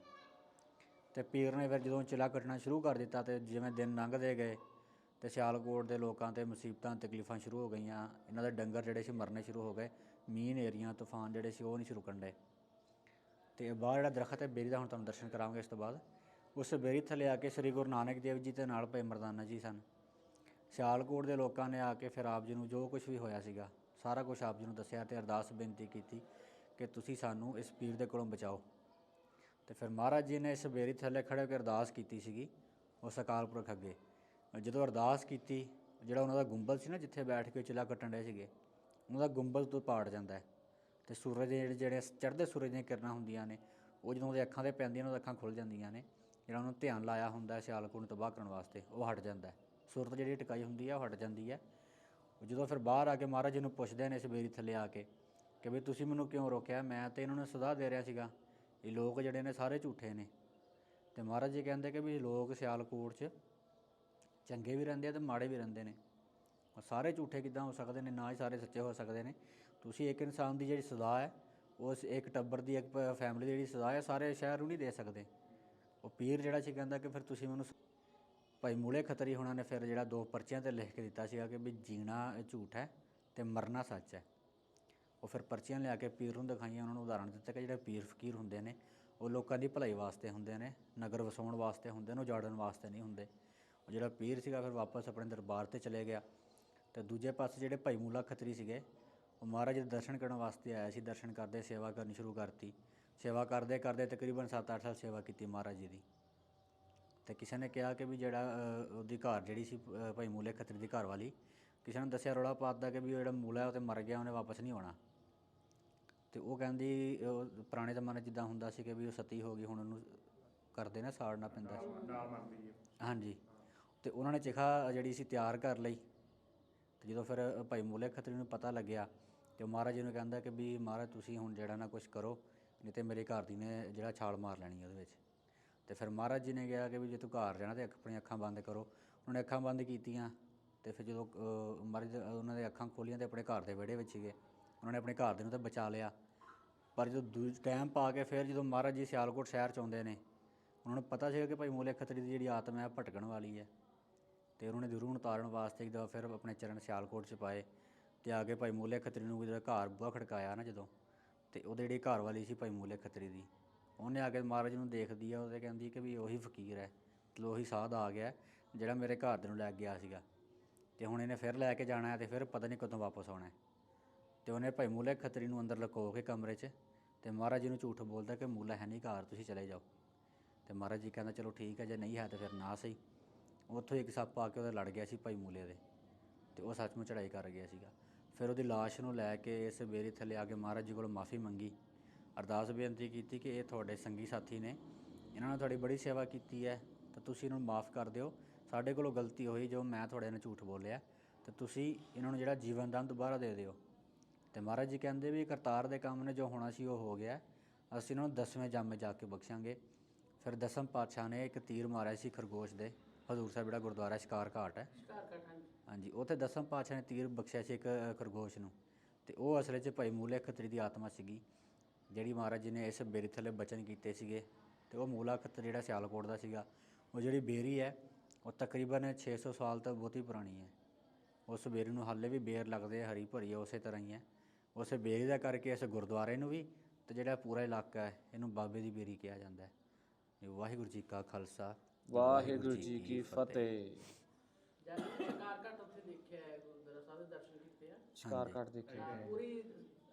ਤੇ ਪੀਰ ਨੇ ਫਿਰ ਜਦੋਂ ਚਿੱਲਾ ਕੱਟਣਾ ਸ਼ੁਰੂ ਕਰ ਦਿੱਤਾ ਤੇ ਜਿਵੇਂ ਦਿਨ ਲੰਘਦੇ ਗਏ ਤੇ ਸਿਆਲਕੋਟ ਦੇ ਲੋਕਾਂ ਤੇ ਮੁਸੀਬਤਾਂ, ਤਕਲੀਫਾਂ ਸ਼ੁਰੂ ਹੋ ਗਈਆਂ, ਇਹਨਾਂ ਦੇ ਡੰਗਰ ਜਿਹੜੇ ਸੀ ਮਰਨੇ ਸ਼ੁਰੂ ਹੋ ਗਏ, ਮੀਂਹ ਨੇਰੀਆਂ, ਤੂਫਾਨ ਜਿਹੜੇ ਸੀ ਉਹ ਨਹੀਂ ਸ਼ੁਰੂ ਕੰਡੇ ਤੇ ਬਾਹਰ ਜਿਹੜਾ ਦਰਖਤ ਹੈ, ਬੇਰੀ ਦਾ ਹੁਣ ਤੁਹਾਨੂੰ ਦਰਸ਼ਨ ਕਰਾਵਾਂਗੇ ਇਸ ਤੋਂ ਬਾਅਦ। ਉਸ ਬੇਰੀ ਥੱਲੇ ਆ ਕੇ ਸ੍ਰੀ ਗੁਰੂ ਨਾਨਕ ਦੇਵ ਜੀ ਦੇ ਨਾਲ ਭਾਈ ਮਰਦਾਨਾ ਜੀ ਸਨ। ਸਿਆਲਕੋਟ ਦੇ ਲੋਕਾਂ ਨੇ ਆ ਕੇ ਫਿਰ ਆਪ ਜੀ ਨੂੰ ਜੋ ਕੁਝ ਵੀ ਹੋਇਆ ਸੀਗਾ, ਸਾਰਾ ਕੁਝ ਆਪ ਜੀ ਨੂੰ ਦੱਸਿਆ ਤੇ ਅਰਦਾਸ ਬੇਨਤੀ ਕੀਤੀ ਕਿ ਤੁਸੀਂ ਸਾਨੂੰ ਇਸ ਪੀਰ ਦੇ ਕੋਲੋਂ ਬਚਾਓ। ਤੇ ਫਿਰ ਮਹਾਰਾਜ ਜੀ ਨੇ ਇਸ ਬੇਰੀ ਥੱਲੇ ਖੜੇ ਹੋ ਕੇ ਅਰਦਾਸ ਕੀਤੀ ਸੀਗੀ ਉਸ ਅਕਾਲ ਪੁਰਖ ਅੱਗੇ। ਜਦੋਂ ਅਰਦਾਸ ਕੀਤੀ, ਜਿਹੜਾ ਉਹਨਾਂ ਦਾ ਗੁੰਬਦ ਸੀ ਨਾ, ਜਿੱਥੇ ਬੈਠ ਕੇ ਚਿਲਾ ਕੱਟਣ ਡਏ ਸੀਗੇ, ਉਹਨਾਂ ਦਾ ਗੁੰਬਦ ਤੋਂ ਪਾੜ ਜਾਂਦਾ ਹੈ। ਤੇ ਸੂਰਜ ਦੇ ਜਿਹੜੇ ਜਿਹੜੇ ਚੜ੍ਹਦੇ ਸੂਰਜ ਦੀਆਂ ਕਿਰਨਾਂ ਹੁੰਦੀਆਂ ਨੇ, ਉਹ ਜਦੋਂ ਉਹਦੇ ਅੱਖਾਂ ਤੇ ਪੈਂਦੀਆਂ ਨੇ ਉਹਦੀਆਂ ਅੱਖਾਂ ਖੁੱਲ ਜਾਂਦੀਆਂ ਨੇ, ਜਿਹੜਾ ਉਹਨੂੰ ਧਿਆਨ ਲਾਇਆ ਹੁੰਦਾ ਹੈ, ਸਿਆਲਕੋਟ ਨੂੰ ਤਬਾਹ ਕਰਨ ਵਾਸਤੇ, ਉਹ ਹਟ ਜਾਂਦਾ ਹੈ। ਸੂਰਤ ਜਿਹੜੀ ਟਿਕਾਈ ਹੁੰਦੀ ਹੈ, ਉਹ ਹਟ ਜਾਂਦੀ ਹੈ। ਜਦੋਂ ਫਿਰ ਬਾਹਰ ਆ ਕੇ ਮਹਾਰਾਜ ਜੀ ਨੂੰ ਪੁੱਛਦੇ ਨੇ ਇਸ ਬੇਰੀ ਥੱਲੇ ਆ ਕੇ ਕਿ ਵੀ ਤੁਸੀਂ ਮੈਨੂੰ ਕਿਉਂ ਰੋਕਿਆ? ਮੈਂ ਤੇ ਇਹਨਾਂ ਨੂੰ ਸਦਾ ਦੇ ਰਿਹਾ ਸੀਗਾ। ਇਹ ਲੋਕ ਜਿਹੜੇ ਨੇ ਸਾਰੇ ਝੂਠੇ ਨੇ। ਤੇ ਮਹਾਰਾਜ ਜੀ ਕਹਿੰਦੇ ਕਿ ਵੀ ਲੋਕ ਸਿਆਲਕੋਟ 'ਚ ਚੰਗੇ ਵੀ ਰਹਿੰਦੇ ਆ ਤੇ ਮਾੜੇ ਵੀ ਰਹਿੰਦੇ ਨੇ। ਉਹ ਸਾਰੇ ਝੂਠੇ ਕਿੱਦਾਂ ਹੋ ਸਕਦੇ ਨੇ, ਨਾ ਹੀ ਸਾਰੇ ਸੱਚੇ ਹੋ ਸਕਦੇ ਨੇ। ਤੁਸੀਂ ਇੱਕ ਇਨਸਾਨ ਦੀ ਜਿਹੜੀ ਸਜ਼ਾ ਹੈ, ਉਸ ਇੱਕ ਟੱਬਰ ਦੀ, ਇੱਕ ਫੈਮਿਲੀ ਦੀ ਜਿਹੜੀ ਸਜ਼ਾ ਹੈ, ਸਾਰੇ ਸ਼ਹਿਰ ਨੂੰ ਨਹੀਂ ਦੇ ਸਕਦੇ। ਉਹ ਪੀਰ ਜਿਹੜਾ ਸੀ ਕਹਿੰਦਾ ਕਿ ਫਿਰ ਤੁਸੀਂ ਮੈਨੂੰ ਸ- ਭਾਈ ਮੂਲੇ ਖੱਤਰੀ ਹੋਣਾ ਨੇ ਫਿਰ ਜਿਹੜਾ ਦੋ ਪਰਚਿਆਂ ਤੇ ਲਿਖ ਕੇ ਦਿੱਤਾ ਸੀਗਾ ਕਿ ਵੀ ਜੀਣਾ ਝੂਠ ਹੈ ਤੇ ਮਰਨਾ ਸੱਚ ਹੈ। ਉਹ ਫਿਰ ਪਰਚੀਆਂ ਲਿਆ ਕੇ ਪੀਰ ਨੂੰ ਦਿਖਾਈਆਂ ਉਹਨਾਂ ਨੂੰ ਉਦਾਹਰਣ ਦਿੱਤਾ ਕਿ ਜਿਹੜੇ ਪੀਰ ਫਕੀਰ ਹੁੰਦੇ ਨੇ ਉਹ ਲੋਕਾਂ ਦੀ ਭਲਾਈ ਵਾਸਤੇ ਹੁੰਦੇ ਨੇ ਨਗਰ ਵਸਾਉਣ ਵਾਸਤੇ ਹੁੰਦੇ ਨੇ ਉਹ ਜਾੜਨ ਵਾਸਤੇ ਨਹੀਂ ਹੁੰਦੇ। ਉਹ ਜਿਹੜਾ ਪੀਰ ਸੀਗਾ ਫਿਰ ਵਾਪਸ ਆਪਣੇ ਦਰਬਾਰ ਤੇ ਚਲੇ ਗਿਆ ਤੇ ਦੂਜੇ ਪਾਸੇ ਜਿਹੜੇ ਭਾਈ ਮੂਲਾ ਖੱਤਰੀ ਸੀਗੇ ਉਹ ਮਹਾਰਾਜ ਦੇ ਦਰਸ਼ਨ ਕਰਨ ਵਾਸਤੇ ਆਇਆ ਸੀ ਦਰਸ਼ਨ ਕਰਦੇ ਸੇਵਾ ਕਰਨੀ ਸ਼ੁਰੂ ਕਰਤੀ। ਸੇਵਾ ਕਰਦੇ ਕਰਦੇ ਤਕਰੀਬਨ 7-8 ਸਾਲ ਸੇਵਾ ਕੀਤੀ ਮਹਾਰਾਜ ਜੀ ਦੀ। ਤੇ ਕਿਸੇ ਨੇ ਕਿਹਾ ਕਿ ਵੀ ਜਿਹੜਾ ਉਹਦੀ ਘਰ ਜਿਹੜੀ ਸੀ ਅ, ਭਾਈ ਮੂਲੇ ਖੱਤਰੀ ਦੀ ਘਰ ਵਾਲੀ ਕਿਸੇ ਨੇ ਦੱਸਿਆ ਰੌਲਾ ਦਾ ਕਿ ਵੀ ਉਹ ਜਿਹੜਾ ਮੂਲਾ ਉਹ ਤੇ ਮਰ ਗਿਆ ਉਹਨੇ ਵਾਪਸ ਨਹੀਂ ਆਉਣਾ। ਤੇ ਉਹ ਕਹਿੰਦੀ ਉਹ ਪੁਰਾਣੇ ਜ਼ਮਾਨੇ 'ਚ ਜਿੱਦਾਂ ਹੁੰਦਾ ਸੀ ਕਿ ਵੀ ਉਹ ਸਤੀ ਹੋ ਗਈ ਹੁਣ ਉਹਨੂੰ ਕਰਦੇ ਨਾ ਸਾੜਨਾ ਪੈਂਦਾ ਸੀ। ਹੈ। ਹਾਂਜੀ। ਤੇ ਉਹਨਾਂ ਨੇ ਚਿਖਾ ਜਿਹੜੀ ਸੀ ਤਿਆਰ ਕਰ ਲਈ। ਤੇ ਜਦੋਂ ਫਿਰ ਭਾਈ ਮੂਲੇ ਖੱਤਰੀ ਨੂੰ ਪਤਾ ਲੱਗਿਆ ਤੇ ਉਹ ਮਹਾਰਾਜ ਜੀ ਨੂੰ ਕਹਿੰਦਾ ਕਿ ਵੀ ਮਹਾਰਾਜ ਤੁਸੀਂ ਹੁਣ ਜਿਹੜਾ ਨਾ ਕੁਝ ਕਰੋ ਨਹੀਂ ਤੇ ਮੇਰੇ ਘਰ ਦੀ ਨੇ ਜਿਹੜਾ ਛਾਲ ਮਾਰ ਲੈਣੀ ਹੈ ਉਹਦੇ ਵਿੱਚ। ਤੇ ਫਿਰ ਮਹਾਰਾਜ ਜੀ ਨੇ ਕਿਹਾ ਕਿ ਵੀ ਜੇ ਤੂੰ ਘਰ ਜਾਣਾ ਤੇ ਆਪਣੀਆਂ ਅੱਖਾਂ ਬੰਦ ਕਰੋ। ਉਹਨਾਂ ਨੇ ਅੱਖਾਂ ਬੰਦ ਕੀਤੀਆਂ ਤੇ ਫਿਰ ਜਦੋਂ ਮਹਾਰਾਜ ਉਹਨਾਂ ਦੇ ਅੱਖਾਂ ਖੋਲੀਆਂ ਤੇ ਆਪਣੇ ਘਰ ਦੇ ਵਿਹੜੇ ਵਿੱਚ ਸੀਗੇ ਉਹਨਾਂ ਨੇ ਆਪਣੇ ਘਰ ਦੇ ਨੂੰ ਤਾਂ ਬਚਾ ਲਿਆ। ਪਰ ਜਦੋਂ ਦੂਜ ਟਾਈਮ ਪਾ ਕੇ ਫਿਰ ਜਦੋਂ ਮਹਾਰਾਜ ਜੀ ਸਿਆਲਕੋਟ ਸ਼ਹਿਰ ਚ ਆਉਂਦੇ ਨੇ, ਉਹਨਾਂ ਨੂੰ ਪਤਾ ਸੀਗਾ ਕਿ ਭਾਈ ਮੂਲੇ ਖੱਤਰੀ ਦੀ ਜਿਹੜੀ ਆਤਮਾ ਹੈ ਭਟਕਣ ਵਾਲੀ ਹੈ। ਤੇ ਉਹਨਾਂ ਨੇ ਜ਼ਰੂਰ ਨੂੰ ਉਤਾਰਨ ਵਾਸਤੇ ਇੱਕ ਫਿਰ ਆਪਣੇ ਚਰਨ ਸਿਆਲਕੋਟ ਚ ਪਾਏ ਤੇ ਆ ਕੇ ਭਾਈ ਮੂਲੇ ਖੱਤਰੀ ਨੂੰ ਜਿਹੜਾ ਘਰ ਬੂਹਾ ਖੜਕਾਇਆ ਨਾ ਜਦੋਂ, ਤੇ ਉਹਦੇ ਜਿਹੜੀ ਘਰ ਵਾਲੀ ਸੀ ਭਾਈ ਮੂਲੇ ਖੱਤਰੀ ਦੀ। ਉਹਨੇ ਆ ਕੇ ਮਹਾਰਾਜ ਨੂੰ ਦੇਖਦੀ ਆ, ਉਹਦੇ ਕਹਿੰਦੀ ਕਿ ਵੀ ਉਹੀ ਫਕੀਰ ਹੈ ਤੇ ਉਹੀ ਸਾਧ ਆ ਗਿਆ ਜਿਹੜਾ ਮੇਰੇ ਘਰ ਦੇ ਨੂੰ ਲੈ ਕੇ ਗਿਆ ਸੀਗਾ। ਤੇ ਹੁਣ ਇਹਨੇ ਫਿਰ ਲੈ ਕੇ ਜਾਣਾ ਹੈ ਤੇ ਫਿਰ ਪਤਾ ਨਹੀਂ ਕਦੋਂ ਵਾਪਸ ਆਉਣਾ ਹੈ। ਤੇ ਉਹਨੇ ਭਾਈ ਮੂਲੇ ਖੱਤਰੀ ਨੂੰ ਅੰਦਰ ਲੁਕੋ ਕੇ ਕਮਰੇ 'ਚ ਤੇ ਮਹਾਰਾਜ ਜੀ ਨੂੰ ਝੂਠ ਬੋਲਦਾ ਕਿ ਮੂਲਾ ਹੈ ਨਹੀਂ ਘਰ, ਤੁਸੀਂ ਚਲੇ ਜਾਓ। ਤੇ ਮਹਾਰਾਜ ਜੀ ਕਹਿੰਦਾ, ਚਲੋ ਠੀਕ ਹੈ, ਜੇ ਨਹੀਂ ਹੈ ਤਾਂ ਫਿਰ ਨਾ ਸਹੀ। ਉੱਥੋਂ ਇੱਕ ਸੱਪ ਆ ਕੇ ਉਹਦੇ ਲੜ ਗਿਆ ਸੀ ਭਾਈ ਮੂਲੇ ਦੇ ਤੇ ਉਹ ਸੱਚਮੁੱਚ ਚੜਾਈ ਕਰ ਗਿਆ ਸੀਗਾ। ਫਿਰ ਉਹਦੀ ਲਾਸ਼ ਨੂੰ ਲੈ ਕੇ ਇਸ ਬੇਰੀ ਥੱਲੇ ਆ ਕੇ ਮਹਾਰਾਜ ਜੀ ਕੋਲ ਮਾਫੀ ਮੰਗੀ। ਅਰਦਾਸ ਬੇਨਤੀ ਕੀਤੀ ਕਿ ਇਹ ਤੁਹਾਡੇ ਸੰਗੀ ਸਾਥੀ ਨੇ, ਇਹਨਾਂ ਨੇ ਤੁਹਾਡੀ ਬੜੀ ਸੇਵਾ ਕੀਤੀ ਹੈ, ਤਾਂ ਤੁਸੀਂ ਇਹਨਾਂ ਨੂੰ ਮਾਫ ਕਰ ਦਿਓ। ਸਾਡੇ ਕੋਲੋਂ ਗਲਤੀ ਹੋਈ ਜੋ ਮੈਂ ਤੁਹਾਡੇ ਨਾਲ ਝੂਠ ਬੋਲਿਆ, ਤੇ ਤੁਸੀਂ ਇਹਨਾਂ ਨੂੰ ਜਿਹੜਾ ਜੀਵਨ ਦਾਨ ਦੁਬਾਰਾ ਦੇ ਦਿਓ। ਤੇ ਮਹਾਰਾਜ ਜੀ ਕਹਿੰਦੇ ਵੀ ਕਰਤਾਰ ਦੇ ਕੰਮ ਨੇ ਜੋ ਹੋਣਾ ਸੀ ਉਹ ਹੋ ਗਿਆ। ਅਸੀਂ ਇਹਨਾਂ ਨੂੰ ਦਸਵੇਂ ਜਾਮੇ ਜਾ ਕੇ ਬਖਸ਼ਾਂਗੇ। ਫਿਰ ਦਸਮ ਪਾਤਸ਼ਾਹ ਨੇ ਇੱਕ ਤੀਰ ਮਾਰਿਆ ਸੀ ਖਰਗੋਸ਼ ਦੇ। ਹਜ਼ੂਰ ਸਾਹਿਬ ਜਿਹੜਾ ਗੁਰਦੁਆਰਾ ਸ਼ਿਕਾਰ ਘਾਟ ਹੈ। ਹਾਂਜੀ। ਉੱਥੇ ਦਸਮ ਪਾਤਸ਼ਾਹ ਨੇ ਤੀਰ ਬਖਸ਼ਿਆ ਸੀ ਇੱਕ ਖਰਗੋਸ਼ ਨੂੰ। ਤੇ ਉਹ ਅਸਲ 'ਚ ਭਾਈ ਮੂਲੇ ਖੱਤਰੀ ਦੀ ਆਤਮਾ ਸੀਗੀ। ਜਿਹੜੀ ਮਹਾਰਾਜ ਜੀ ਨੇ ਇਸ ਬੇਰੀ ਥੱਲੇ ਬਚਨ ਕੀਤੇ ਸੀਗੇ। ਤੇ ਉਹ ਮੂਲਾ ਖੱਤਰ ਜਿਹੜਾ ਸਿਆਲਕੋਟ ਦਾ ਸੀਗਾ ਉਹ ਜਿਹੜੀ ਬੇਰੀ ਹੈ ਉਹ ਤਕਰੀਬਨ 600 ਸਾਲ ਤੋਂ ਬਹੁਤੀ ਪੁਰਾਣੀ ਹੈ। ਉਸ ਬੇਰੀ ਨੂੰ ਹਾਲੇ ਵੀ ਬੇਰ ਲੱਗਦੇ ਹਰੀ ਭਰੀ ਉਸੇ ਤਰ੍ਹਾਂ ਹੀ ਹੈ। ਉਸੇ ਬੇਰੀ ਦਾ ਕਰਕੇ ਇਸ ਗੁਰਦੁਆਰੇ ਨੂੰ ਵੀ ਤੇ ਜਿਹੜਾ ਪੂਰਾ ਇਲਾਕਾ ਹੈ ਇਹਨੂੰ ਬਾਬੇ ਦੀ ਬੇਰੀ ਕਿਹਾ ਜਾਂਦਾ ਹੈ। ਵਾਹਿਗੁਰੂ ਜੀ ਕਾ ਖਾਲਸਾ ਵਾਹਿਗੁਰੂ ਜੀ ਕੀ ਫਤਿਹ। ਜਦ ਸ਼ਿਕਾਰ ਘਾਟ ਉੱਥੇ ਦੇਖਿਆ ਹੈ ਗੁਰਦੁਆਰਾ ਸਾਹਿਬ ਦੇ ਦਰਸ਼ਨ ਕੀਤੇ ਆ। ਸ਼ਿਕਾਰ ਕੱਟ ਦੇਖੇ ਪੂਰੀ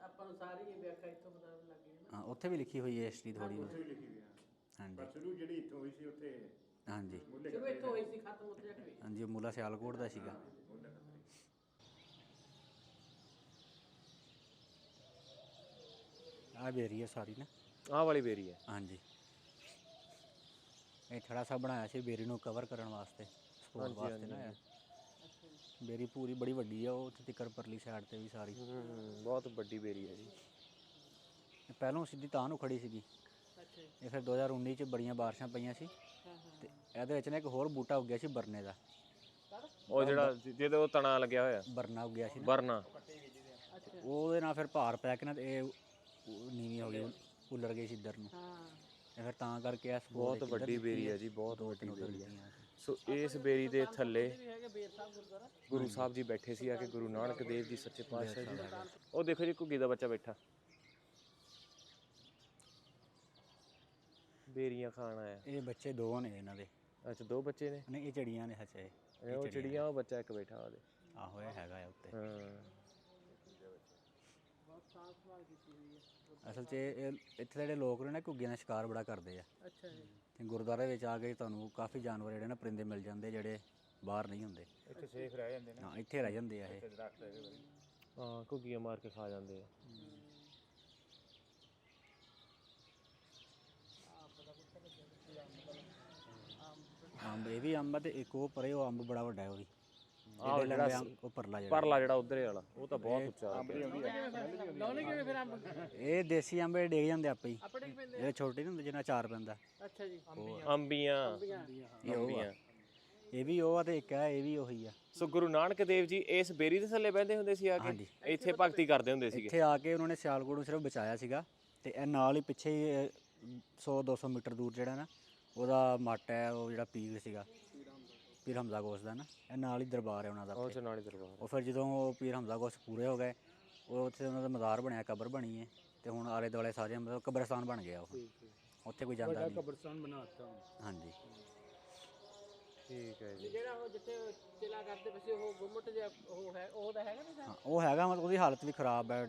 ਆਪਾਂ ਨੂੰ ਸਾਰੀ ਇਹ ਵਿਆਖਿਆ ਇੱਥੋਂ ਪਤਾ ਲੱਗ ਗਈ ਨਾ। ਹਾਂ ਉੱਥੇ ਵੀ ਲਿਖੀ ਹੋਈ ਹੈ ਹਿਸਟਰੀ ਥੋੜੀ ਉੱਥੇ ਲਿਖੀ ਹੋਈ ਆ। ਹਾਂਜੀ। ਪਰ ਸ਼ੁਰੂ ਜਿਹੜੀ ਇੱਥੋਂ ਹੋਈ ਸੀ ਉੱਥੇ ਹਾਂਜੀ। ਮੁੱਲੇ ਸ਼ੁਰੂ ਇੱਥੋਂ ਹੋਈ ਸੀ ਖਤਮ ਉੱਥੇ ਜਾ ਕੇ ਹੋਈ। ਹਾਂਜੀ ਉਹ ਮੂਲਾ ਸਿਆਲਕੋਟ ਦਾ ਸੀਗਾ। ਆ ਬੇਰੀ ਹੈ ਸਾਰੀ ਨਾ। ਆਹ ਵਾਲੀ ਬੇਰੀ ਹੈ ਹਾਂਜੀ। ਇਹ ਥੜਾ ਸਾ ਬਣਾਇਆ ਸੀ ਬੇਰੀ ਨੂੰ ਕਵਰ ਕਰਨ ਵਾਸਤੇ ਸਪੋਰਟ ਵਾਸਤੇ ਨਾ ਇਹ। ਬੇਰੀ ਪੂਰੀ ਬੜੀ ਵੱਡੀ ਆ ਉਹ ਉੱਥੇ ਤਿੱਕਰ ਪਰਲੀ ਸਾਈਡ ਤੇ ਵੀ ਸਾਰੀ। ਹੂੰ ਬਹੁਤ ਵੱਡੀ ਬੇਰੀ ਹੈ ਜੀ। ਇਹ ਪਹਿਲੋਂ ਸਿੱਧੀ ਤਾਂ ਨੂੰ ਖੜੀ ਸੀਗੀ। ਅੱਛਾ ਜੀ। ਇਹ ਫਿਰ 2019 ਚ ਬੜੀਆਂ ਬਾਰਿਸ਼ਾਂ ਪਈਆਂ ਸੀ। ਹਾਂ ਹਾਂ ਤੇ ਇਹਦੇ ਵਿੱਚ ਨਾ ਇੱਕ ਹੋਰ ਬੂਟਾ ਉੱਗਿਆ ਸੀ ਬਰਨੇ ਦਾ। ਉਹ ਜਿਹੜਾ ਜਿਹਦੇ ਉਹ ਤਣਾ ਲੱਗਿਆ ਹੋਇਆ। ਬਰਨਾ ਉੱਗਿਆ ਸੀ ਨਾ। ਬਰਨਾ। ਉਹਦੇ ਨਾਲ ਫਿਰ ਭਾਰ ਪੈ ਕੇ ਨਾ ਤੇ ਇਹ ਉਹ ਨੀਵੀਂ ਹੋ ਗਈ ਉੱਲਰ ਗਈ ਸੀ ਇੱਧਰ ਨੂੰ। ਹਾਂ। ਇਹ ਫਿਰ ਤਾਂ ਕਰਕੇ support ਬਹੁਤ ਵੱਡੀ ਬੇਰੀ ਹੈ ਜੀ ਬਹੁਤ ਦੋ ਵੱਡੀ ਤਿੰਨ ਬੇਰੀ ਦਿੱਤੀਆਂ। ਸੋ। ਇਸ ਬੇਰੀ ਦੇ ਥੱਲੇ ਗੁਰੂ ਸਾਹਿਬ ਜੀ ਬੈਠੇ ਸੀ ਆ ਕੇ ਗੁਰੂ ਨਾਨਕ ਦੇਵ ਜੀ ਸੱਚੇ ਪਾਤਸ਼ਾਹ ਜੀ। ਉਹ ਦੇਖੋ ਜੀ ਘੁੱਗੀ ਦਾ ਬੱਚਾ ਬੈਠਾ। ਬੇਰੀਆਂ ਖਾਣ ਆਇਆ। ਇਹ ਬੱਚੇ ਦੋ ਨੇ ਇਹਨਾਂ ਦੇ। ਅੱਛਾ ਦੋ ਬੱਚੇ ਨੇ? ਨਹੀਂ ਇਹ ਚੜੀਆਂ ਨੇ ਹੱਚੇ ਇਹ ਉਹ ਚਿੜੀਆਂ ਉਹ ਬੱਚਾ ਇੱਕ ਬੈਠਾ ਉਹਦੇ। ਆਹੋ ਇਹ ਹੈਗਾ ਆ ਉੱਤੇ। ਹਾਂ। ਅਸਲ 'ਚ ਇਹ ਇਹ- ਇੱਥੇ ਦੇ ਜਿਹੜੇ ਲੋਕ ਨੇ ਨਾ ਘੁੱਗੀਆਂ ਦਾ ਸ਼ਿਕਾਰ ਬੜਾ ਕਰਦੇ ਆ। ਅੱਛਾ ਜੀ। ਤੇ ਗੁਰਦੁਆਰੇ ਵਿੱਚ ਆ ਕੇ ਤੁਹਾਨੂੰ ਕਾਫੀ ਜਾਨਵਰ ਜਿਹੜੇ ਨਾ ਪਰਿੰਦੇ ਮਿਲ ਜਾਂਦੇ ਜਿਹੜੇ ਬਾਹਰ ਨਹੀਂ ਹੁੰਦੇ। ਇੱਥੇ ਸੇਫ ਰਹਿ ਜਾਂਦੇ ਨੇ। ਹਾਂ ਇੱਥੇ ਰਹਿ ਜਾਂਦੇ ਆ ਇਹ। ਦਰਖਤ ਹੈਗੇ ਬੜੇ। ਹਾਂ ਘੁੱਗੀਆਂ ਮਾਰ ਕੇ ਖਾ ਜਾਂਦੇ ਆ। ਅੰਬ ਇਹ ਵੀ ਅੰਬ ਆ ਤੇ ਇੱਕ ਉਹ ਪਰੇ ਉਹ ਅੰਬ ਬੜਾ ਵੱਡਾ ਹੈ ਉਹ ਵੀ। ਜਿਹੜੇ ਜਿਹੜਾ ਲੰਬੇ ਅੰਬ ਉਹ ਪਰਲਾ ਜਿਹੜਾ। ਪਰਲਾ ਜਿਹੜਾ ਉਧਰੇ ਵਾਲਾ ਉਹ ਤਾਂ ਬਹੁਤ ਉੱਚਾ ਹੋ। ਗਿਆ ਲਾਉਣੇ ਕਿਵੇਂ ਫਿਰ ਅੰਬ ਇਹ ਦੇਸੀ ਅੰਬ ਇਹ ਡਿੱਗ ਜਾਂਦੇ ਆਪੇ ਹੀ। ਆਪਣੇ ਕੀ ਪੈਂਦੇ ਇਹ ਛੋਟੇ ਨਹੀਂ ਹੁੰਦੇ ਜਿੰਨਾ ਚਾਰ ਪੈਂਦਾ। ਅੱਛਾ ਜੀ ਅੰਬੀਆਂ ਇਹ ਉਹ ਆ। ਇਹ ਵੀ ਉਹ ਆ ਤੇ ਇੱਕ ਹੈ ਇਹ ਵੀ ਉਹੀ ਆ। ਸੋ ਗੁਰੂ ਨਾਨਕ ਦੇਵ ਜੀ ਇਸ ਬੇਰੀ ਦੇ ਥੱਲੇ ਬਹਿੰਦੇ ਹੁੰਦੇ ਸੀ ਆ ਕੇ? ਇੱਥੇ ਭਗਤੀ ਕਰਦੇ ਹੁੰਦੇ ਸੀਗੇ। ਇੱਥੇ ਆ ਕੇ ਉਹਨਾਂ ਨੇ ਸਿਆਲਕੋਟ ਨੂੰ ਸਿਰਫ ਬਚਾਇਆ ਸੀਗਾ ਤੇ ਇਹ ਨਾਲ ਹੀ ਪਿੱਛੇ ਹੀ 100 200 ਮੀਟਰ ਦੂਰ ਜਿਹੜਾ ਨਾ ਉਹਦਾ ਮੱਟ ਹੈ ਉਹ ਜਿਹੜਾ ਪੀਰ ਸੀਗਾ। ਪੀਰ ਹਮਜ਼ਾ ਗੋਸ ਦਾ ਨਾ ਇਹ ਨਾਲ ਹੀ ਦਰਬਾਰ ਹੈ ਉਹਨਾਂ ਦਾ ਉਹ ਚ ਨਾਲੀ ਦਰਬਾਰ ਉਹ ਫਿਰ ਜਦੋਂ ਉਹ ਪੀਰ ਹਮਜ਼ਾ ਗੋਸ ਪੂਰੇ ਹੋ ਗਏ ਉਹ ਉੱਥੇ ਉਹਨਾਂ ਦਾ ਮਜ਼ਾਰ ਬਣਿਆ ਕਬਰ ਬਣੀ ਹੈ ਤੇ ਹੁਣ ਆਲੇ ਦੁਆਲੇ ਸਾਰੇ ਮਤਲਬ ਕਬਰਸਤਾਨ ਬਣ ਗਿਆ ਉਹ। ਉੱਥੇ ਕੋਈ ਜਾਂਦਾ ਨਹੀਂ। ਕਬਰਸਤਾਨ ਬਣਾਤਾ ਹਾਂਜੀ। ਠੀਕ ਹੈ ਜੀ। ਜਿਹੜਾ ਉਹ ਜਿੱਥੇ ਚਿਲਾ ਕਰਦੇ ਪਏ ਸੀ ਉਹ ਗੁੰਮਟ ਜਿਹਾ ਉਹ ਹੈ ਉਹ ਤਾਂ ਹੈਗਾ ਨਾ ਹਾਂ ਉਹ ਹੈਗਾ ਮਤਲਬ ਉਹਦੀ ਹਾਲਤ ਵੀ ਖਰਾਬ ਹੈ।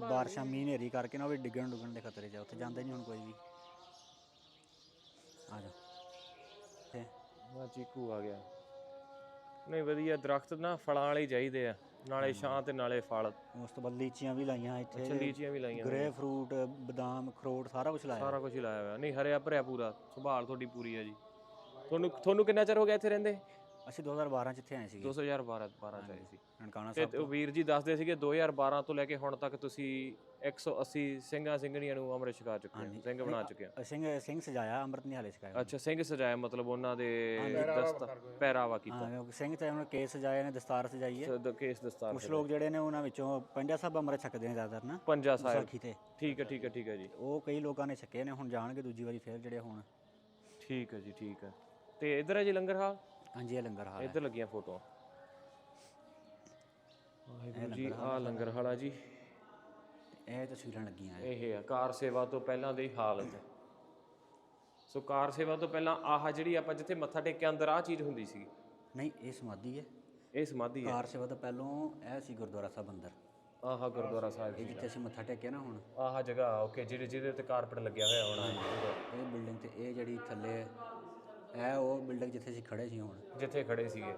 ਬਾਰਿਸ਼ਾਂ ਮੀਂਹ ਹਨੇਰੀ ਕਰਕੇ ਨਾ ਉਹ ਵੀ ਡਿੱਗਣ ਡੁੱਗਣ ਦੇ ਖਤਰੇ 'ਚ ਆ, ਉੱਥੇ ਜਾਂਦਾ ਹੀ ਨਹੀਂ ਹੁਣ ਕੋਈ ਵੀ। ਆ ਜਾ ਤੇ ਹਾਂ ਚੀਕੂ ਆ ਗਿਆ। ਨਹੀਂ ਵਧੀਆ ਦਰਖਤ ਨਾ ਫਲਾਂ ਵਾਲੇ ਹੀ ਚਾਹੀਦੇ ਆ। ਨਾਲੇ ਛਾਂ ਤੇ ਨਾਲੇ ਫਲ। ਉਸ ਤੋਂ ਬਾਅਦ ਲੀਚੀਆਂ ਵੀ ਲਾਈਆਂ ਅੱਛਾ ਇੱਥੇ ਲੀਚੀਆਂ ਵੀ ਲਾਈਆਂ ਗ੍ਰੇ ਫਰੂਟ ਬਦਾਮ ਅਖਰੋਟ ਸਾਰਾ ਕੁਝ ਲਾਇਆ। ਸਾਰਾ ਕੁਝ ਲਾਇਆ ਹੋਇਆ। ਨਹੀਂ ਹਰਿਆ ਭਰਿਆ ਪੂਰਾ। ਸੰਭਾਲ ਤੁਹਾਡੀ ਪੂਰੀ ਹੈ ਜੀ। ਤੁਹਾਨੂੰ ਤੁਹਾਨੂੰ ਕਿੰਨਾ ਚਿਰ ਹੋ ਗਿਆ ਇੱਥੇ ਰਹਿੰਦੇ? ਅਸੀਂ 2012 ਚ ਇੱਥੇ ਆਏ ਸੀਗੇ। 2012 12 ਚ ਆਏ ਸੀ। ਨਨਕਾਣਾ ਤੇ ਸਾਹਿਬ ਉਹ ਵੀਰ ਜੀ ਦੱਸਦੇ ਸੀਗੇ 2012 ਤੋਂ ਲੈ ਕੇ ਹੁਣ ਤੱਕ ਤੁਸੀਂ 180 ਸਿੰਘਾਂ ਸਿੰਘਣੀਆਂ ਨੂੰ ਅੰਮ੍ਰਿਤ ਛਕਾ ਚੁੱਕੇ ਹੋ ਸਿੰਘ ਬਣਾ ਚੁੱਕੇ ਹੋ। ਸਿੰਘ ਸਿੰਘ ਸਜਾਇਆ ਅੰਮ੍ਰਿਤ ਨਹੀਂ ਹਾਲੇ ਸਿਖਾਇਆ ਅੱਛਾ ਸਿੰਘ ਸਜਾਇਆ ਮਤਲਬ ਉਹਨਾਂ ਦੇ ਦਸਤਾ ਪਹਿਰਾਵਾ ਕੀਤਾ। ਹਾਂ ਕਿਉਂਕਿ ਸਿੰਘ ਤੇ ਉਹਨਾਂ ਕੇਸ ਸਜਾਏ ਨੇ ਦਸਤਾਰ ਸਜਾਈ ਹੈ। ਦ- ਕੇਸ ਦਸਤਾਰ ਕੁਝ ਲੋਕ ਜਿਹੜੇ ਨੇ ਉਹਨਾਂ ਵਿੱਚੋਂ ਪੰਜਾ ਸਾਹਿਬ ਅੰਮ੍ਰਿਤ ਛਕਦੇ ਨੇ ਜ਼ਿਆਦਾਤਰ ਨਾ ਪੰਜਾ ਸਾਹਿਬ। ਸਾਖੀ ਤੇ। ਠੀਕ ਹੈ ਠੀਕ ਹੈ ਠੀਕ ਹੈ ਜੀ। ਉਹ ਕਈ ਲੋਕਾਂ ਨੇ ਛਕੇ ਨੇ ਹੁਣ ਜਾਣਗੇ ਦੂਜੀ ਵਾਰੀ ਫੇਰ ਜਿਹੜੇ ਹੁਣ। ਠੀਕ ਹੈ ਜੀ ਠੀਕ ਹੈ। ਤੇ ਇਧਰ ਹੈ ਜੀ ਲੰਗਰ ਹਾਲ? ਹਾਂਜੀ ਇਹ ਲੰਗਰ ਹਾਲ ਇੱਧਰ ਲੱਗੀਆਂ ਫੋਟੋਆਂ। ਵਾਹਿਗੁਰੂ ਜੀ ਆ ਲੰਗਰ ਹਾਲ ਜੀ। ਇਹ ਤਸਵੀਰਾਂ ਲੱਗੀਆਂ ਇਹ ਆ ਕਾਰ ਸੇਵਾ ਤੋਂ ਪਹਿਲਾਂ ਦੀ ਹਾਲਤ। ਸੋ ਕਾਰ ਸੇਵਾ ਤੋਂ ਪਹਿਲਾਂ ਆਹ ਜਿਹੜੀ ਆਪਾਂ ਜਿੱਥੇ ਮੱਥਾ ਟੇਕਿਆ ਅੰਦਰ ਆ ਚੀਜ਼ ਹੁੰਦੀ ਸੀ। ਨਹੀਂ ਇਹ ਸਮਾਧੀ ਹੈ। ਇਹ ਸਮਾਧੀ ਹੈ। ਕਾਰ ਸੇਵਾ ਤੋਂ ਪਹਿਲੋਂ ਇਹ ਸੀ ਗੁਰਦੁਆਰਾ ਸਾਹਿਬ ਅੰਦਰ। ਆਹ ਗੁਰਦੁਆਰਾ ਸਾਹਿਬ ਇਹ ਜਿੱਥੇ ਅਸੀਂ ਮੱਥਾ ਟੇਕਿਆ ਨਾ ਹੁਣ। ਆਹ ਜਗ੍ਹਾ ਓਕੇ ਜਿਹੜੇ ਜਿਹਦੇ ਤੇ ਕਾਰਪਟ ਲੱਗਿਆ ਹੋਇਆ ਹੋਣਾ। ਇਹ ਬਿਲਡਿੰਗ ਤੇ ਇਹ ਜਿਹੜੀ ਥੱਲੇ ਇਹ ਉਹ ਬਿਲਡਿੰਗ ਜਿੱਥੇ ਅਸੀਂ ਖੜੇ ਸੀ ਹੁਣ। ਜਿੱਥੇ ਖੜੇ ਸੀਗੇ।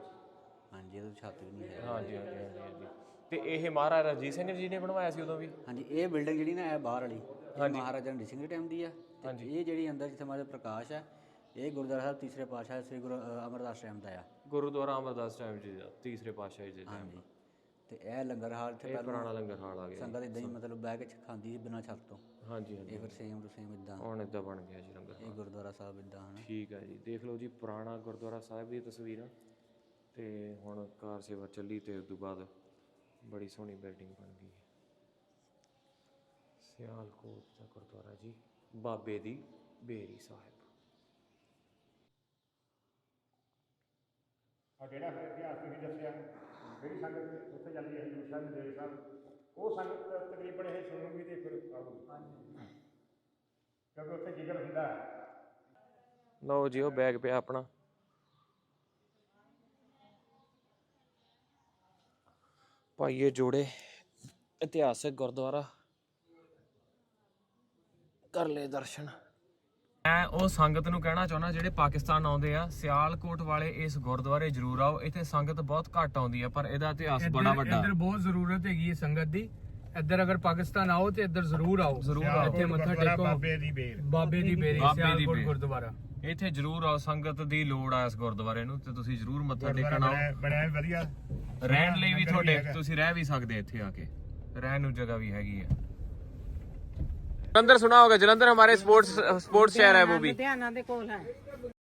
ਹਾਂਜੀ ਇਹਦੀ ਛੱਤ ਵੀ ਨਹੀਂ ਹੈ। ਹਾਂਜੀ ਹਾਂਜੀ ਹਾਂਜੀ ਹਾਂਜੀ। ਤੇ ਇਹ ਮਹਾਰਾਜਾ ਰਣਜੀਤ ਸਿੰਘ ਜੀ ਨੇ ਬਣਵਾਇਆ ਸੀ ਉਦੋਂ ਵੀ? ਹਾਂਜੀ ਇਹ ਬਿਲਡਿੰਗ ਜਿਹੜੀ ਨਾ ਇਹ ਬਾਹਰ ਵਾਲੀ। ਇਹ ਮਹਾਰਾਜਾ ਰਣਜੀਤ ਸਿੰਘ ਦੇ ਟਾਈਮ ਦੀ ਆ। ਤੇ ਇਹ ਜਿਹੜੀ ਅੰਦਰ ਜਿੱਥੇ ਮਾਰੇ ਪ੍ਰਕਾਸ਼ ਹੈ ਇਹ ਗੁਰਦੁਆਰਾ ਸਾਹਿਬ ਤੀਸਰੇ ਪਾਤਸ਼ਾਹ ਸ੍ਰੀ ਗੁਰੂ ਅਮਰਦਾਸ ਟਾਈਮ ਦਾ ਆ। ਗੁਰਦੁਆਰਾ ਅਮਰਦਾਸ ਟਾਈਮ ਜੀ ਦਾ ਤੀਸਰੇ ਪਾਤਸ਼ਾਹੀ ਜੀ ਦਾ। ਹਾਂਜੀ। ਤੇ ਇਹ ਲੰਗਰ ਹਾਲ ਇੱਥੇ ਇਹ ਪਹਿਲਾਂ ਪੁਰਾਣਾ ਲੰਗਰ ਹਾਲ ਆ ਗਿਆ ਸੰਗਤ ਇਦਾਂ ਹੀ ਮਤਲਬ ਬਹਿ ਕੇ ਚ- ਖਾਂਦੀ ਸੀ ਬਿਨਾਂ ਛੱਤ ਤੋਂ। ਹਾਂਜੀ ਹਾਂਜੀ। ਇਹ ਫਿਰ ਸੇਮ ਟੂ ਸੇਮ ਇਦਾਂ ਹੁਣ ਇਦਾਂ ਬਣ ਗਿਆ ਜੀ ਲੰਗਰ ਇਹ ਗੁਰਦੁਆਰਾ ਸਾਹਿਬ ਇਦਾਂ ਹਨ। ਠੀਕ ਹੈ ਜੀ। ਦੇਖ ਲਓ ਜੀ ਪੁਰਾਣਾ ਗੁਰਦੁਆਰਾ ਸਾਹਿਬ ਦੀ ਤਸਵੀਰਾਂ। ਤੇ ਹੁਣ ਕਾਰ ਸੇਵਾ ਚੱਲੀ ਤੇ ਉਸ ਤੋਂ ਬਾਅਦ ਬੜੀ ਸੋਹਣੀ ਬਿਲਡਿੰਗ ਬਣ ਗਈ। ਹੈ ਸਿਆਲਕੋਟ ਦਾ ਗੁਰਦੁਆਰਾ ਜੀ ਬਾਬੇ ਦੀ ਬੇਰੀ ਸਾਹਿਬ। ਆ ਜਿਹੜਾ ਫਿਰ ਇਤਿਹਾਸ ਤੁਸੀਂ ਦੱਸਿਆ? ਜਿਹੜੀ ਸੰਗਤ ਉੱਥੇ ਜਾਂਦੀ ਹੈ ਹਜ਼ੂਰ ਸਾਹਿਬ ਦੇ ਸਾਹਿਬ ਉਹ ਸੰਗਤ ਤਕਰੀਬਨ ਇਹ ਸੁਣੂਗੀ ਤੇ ਫਿਰ ਆਊਗੀ। ਕਿਉਂਕਿ ਉੱਥੇ ਜਿਗਰ ਹੁੰਦਾ ਹੈ। ਲਓ ਜੀ, ਉਹ ਬੈਗ ਪਿਆ ਆਪਣਾ। ਭਾਈਏ ਜੋੜੇ ਇਤਿਹਾਸਕ ਗੁਰਦੁਆਰਾ। ਕਰ ਲੈ ਦਰਸ਼ਨ। ਮੈਂ ਉਹ ਸੰਗਤ ਨੂੰ ਕਹਿਣਾ ਚਾਹੁੰਦਾ ਜਿਹੜੇ ਪਾਕਿਸਤਾਨ ਆਉਂਦੇ ਆ ਸਿਆਲਕੋਟ ਵਾਲੇ ਇਸ ਗੁਰਦੁਆਰੇ ਜ਼ਰੂਰ ਆਓ ਇੱਥੇ ਸੰਗਤ ਬਹੁਤ ਘੱਟ ਆਉਂਦੀ ਆ ਪਰ ਇਹਦਾ ਇਤਿਹਾਸ ਬੜਾ ਵੱਡਾ। ਇੱਧਰ ਬਹੁਤ ਜ਼ਰੂਰਤ ਹੈਗੀ ਹੈ ਸੰਗਤ ਦੀ। ਇੱਧਰ ਅਗਰ ਪਾਕਿਸਤਾਨ ਆਓ ਤੇ ਇੱਧਰ ਜ਼ਰੂਰ ਆਓ। ਜ਼ਰੂਰ ਆਓ। ਇੱਥੇ ਮੱਥਾ ਟੇਕੋ। ਬਾਬੇ ਦੀ ਬੇਰ। ਬਾਬੇ ਦੀ ਬੇਰੀ ਸਿਆਲਕੋਟ। ਗੁਰਦੁਆਰਾ। ਇੱਥੇ ਜ਼ਰੂਰ ਆਓ ਸੰਗਤ ਦੀ ਲੋੜ ਆ ਇਸ ਗੁਰਦੁਆਰੇ ਨੂੰ ਤੇ ਤੁਸੀਂ ਜ਼ਰੂਰ ਮੱਥਾ ਟੇਕਣ ਆਓ। ਵੀ ਵਧੀਆ। ਰਹਿਣ ਲਈ ਵੀ ਤੁਹਾਡੇ। ਤੁਸੀਂ ਰਹਿ ਵੀ ਸਕਦੇ ਇੱਥੇ ਆ ਕੇ। ਰਹਿਣ ਨੂੰ ਜਗ੍ਹਾ ਵੀ ਹੈਗੀ ਹੈ जलंधर सुना होगा जलंधर हमारे स्पोर्ट्स स्पोर्ट्स शहर है वो भी लुधियाना के कोल है